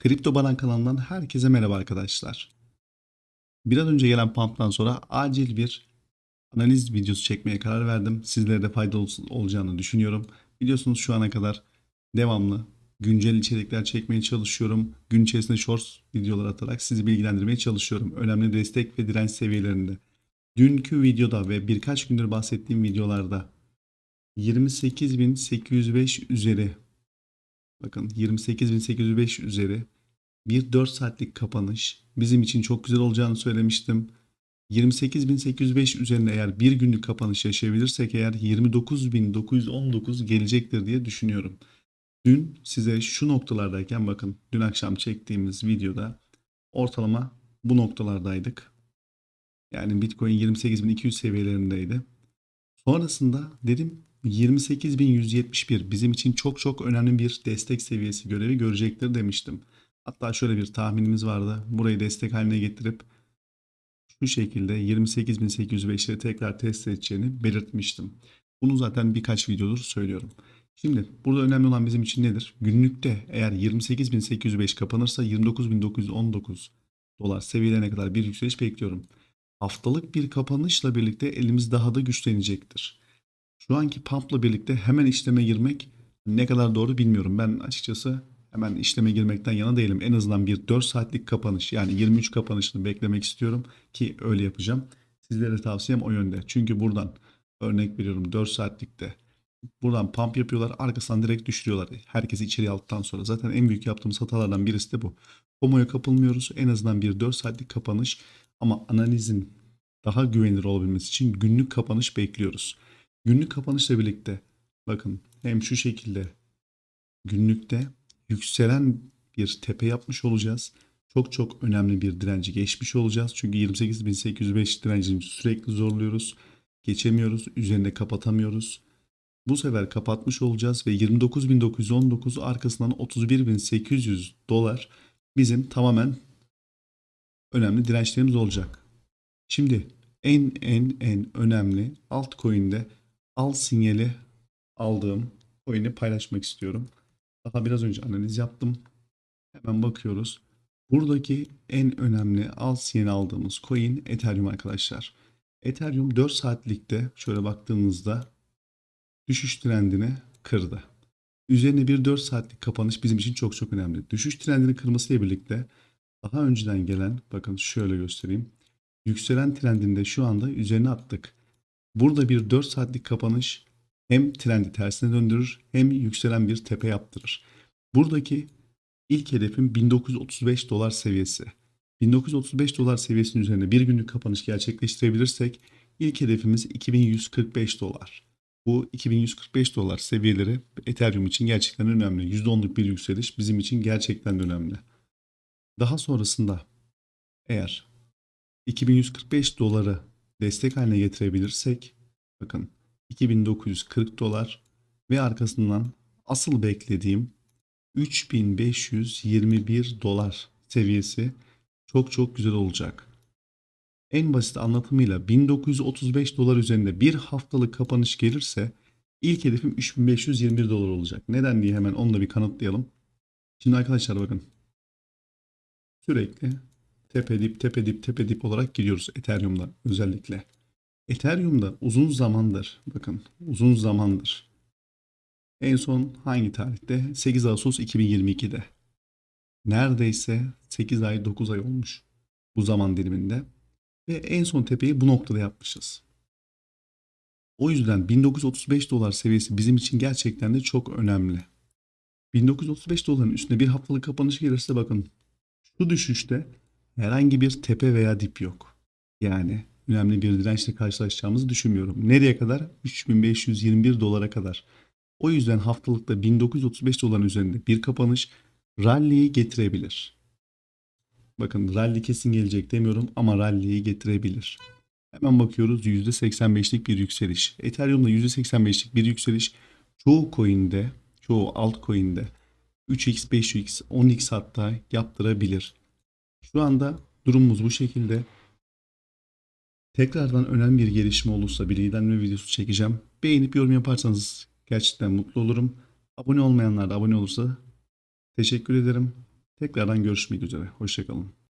Kripto Baran kanalından herkese merhaba arkadaşlar. Bir an önce gelen pump'tan sonra acil bir analiz videosu çekmeye karar verdim. Sizlere de faydalı ol- olacağını düşünüyorum. Biliyorsunuz şu ana kadar devamlı güncel içerikler çekmeye çalışıyorum. Gün içerisinde shorts videolar atarak sizi bilgilendirmeye çalışıyorum. Önemli destek ve direnç seviyelerinde. Dünkü videoda ve birkaç gündür bahsettiğim videolarda 28.805 üzeri Bakın 28.805 üzeri bir 4 saatlik kapanış bizim için çok güzel olacağını söylemiştim. 28.805 üzerinde eğer bir günlük kapanış yaşayabilirsek eğer 29.919 gelecektir diye düşünüyorum. Dün size şu noktalardayken bakın dün akşam çektiğimiz videoda ortalama bu noktalardaydık. Yani Bitcoin 28.200 seviyelerindeydi. Sonrasında dedim 28.171 bizim için çok çok önemli bir destek seviyesi görevi görecektir demiştim. Hatta şöyle bir tahminimiz vardı. Burayı destek haline getirip şu şekilde 28.805'leri tekrar test edeceğini belirtmiştim. Bunu zaten birkaç videodur söylüyorum. Şimdi burada önemli olan bizim için nedir? Günlükte eğer 28.805 kapanırsa 29.919 dolar seviyelerine kadar bir yükseliş bekliyorum. Haftalık bir kapanışla birlikte elimiz daha da güçlenecektir. Şu anki pump'la birlikte hemen işleme girmek ne kadar doğru bilmiyorum. Ben açıkçası hemen işleme girmekten yana değilim. En azından bir 4 saatlik kapanış yani 23 kapanışını beklemek istiyorum ki öyle yapacağım. Sizlere tavsiyem o yönde. Çünkü buradan örnek veriyorum 4 saatlikte buradan pump yapıyorlar arkasından direkt düşürüyorlar. Herkesi içeri aldıktan sonra. Zaten en büyük yaptığımız hatalardan birisi de bu. FOMO'ya kapılmıyoruz. En azından bir 4 saatlik kapanış ama analizin daha güvenilir olabilmesi için günlük kapanış bekliyoruz. Günlük kapanışla birlikte bakın hem şu şekilde günlükte yükselen bir tepe yapmış olacağız. Çok çok önemli bir direnci geçmiş olacağız. Çünkü 28.805 direncini sürekli zorluyoruz. Geçemiyoruz. Üzerinde kapatamıyoruz. Bu sefer kapatmış olacağız ve 29.919 arkasından 31.800 dolar bizim tamamen önemli dirençlerimiz olacak. Şimdi en en en önemli altcoin'de al sinyali aldığım coin'i paylaşmak istiyorum. Daha biraz önce analiz yaptım. Hemen bakıyoruz. Buradaki en önemli al sinyali aldığımız coin Ethereum arkadaşlar. Ethereum 4 saatlikte şöyle baktığınızda düşüş trendini kırdı. Üzerine bir 4 saatlik kapanış bizim için çok çok önemli. Düşüş trendini kırmasıyla birlikte daha önceden gelen bakın şöyle göstereyim. Yükselen trendinde şu anda üzerine attık. Burada bir 4 saatlik kapanış hem trendi tersine döndürür hem yükselen bir tepe yaptırır. Buradaki ilk hedefim 1935 dolar seviyesi. 1935 dolar seviyesinin üzerine bir günlük kapanış gerçekleştirebilirsek ilk hedefimiz 2145 dolar. Bu 2145 dolar seviyeleri Ethereum için gerçekten önemli. %10'luk bir yükseliş bizim için gerçekten önemli. Daha sonrasında eğer 2145 doları destek haline getirebilirsek bakın 2940 dolar ve arkasından asıl beklediğim 3521 dolar seviyesi çok çok güzel olacak. En basit anlatımıyla 1935 dolar üzerinde bir haftalık kapanış gelirse ilk hedefim 3521 dolar olacak. Neden diye hemen onu da bir kanıtlayalım. Şimdi arkadaşlar bakın. Sürekli tepe dip tepe dip tepe dip olarak gidiyoruz Ethereum'da özellikle. Ethereum'da uzun zamandır bakın uzun zamandır en son hangi tarihte? 8 Ağustos 2022'de. Neredeyse 8 ay 9 ay olmuş bu zaman diliminde. Ve en son tepeyi bu noktada yapmışız. O yüzden 1935 dolar seviyesi bizim için gerçekten de çok önemli. 1935 doların üstüne bir haftalık kapanış gelirse bakın şu düşüşte herhangi bir tepe veya dip yok. Yani önemli bir dirençle karşılaşacağımızı düşünmüyorum. Nereye kadar? 3521 dolara kadar. O yüzden haftalıkta 1935 doların üzerinde bir kapanış rally'yi getirebilir. Bakın rally kesin gelecek demiyorum ama rally'yi getirebilir. Hemen bakıyoruz %85'lik bir yükseliş. Ethereum'da %85'lik bir yükseliş çoğu coin'de, çoğu altcoin'de 3x, 5x, 10x hatta yaptırabilir. Şu anda durumumuz bu şekilde. Tekrardan önemli bir gelişme olursa bir liderlenme videosu çekeceğim. Beğenip yorum yaparsanız gerçekten mutlu olurum. Abone olmayanlar da abone olursa teşekkür ederim. Tekrardan görüşmek üzere. Hoşçakalın.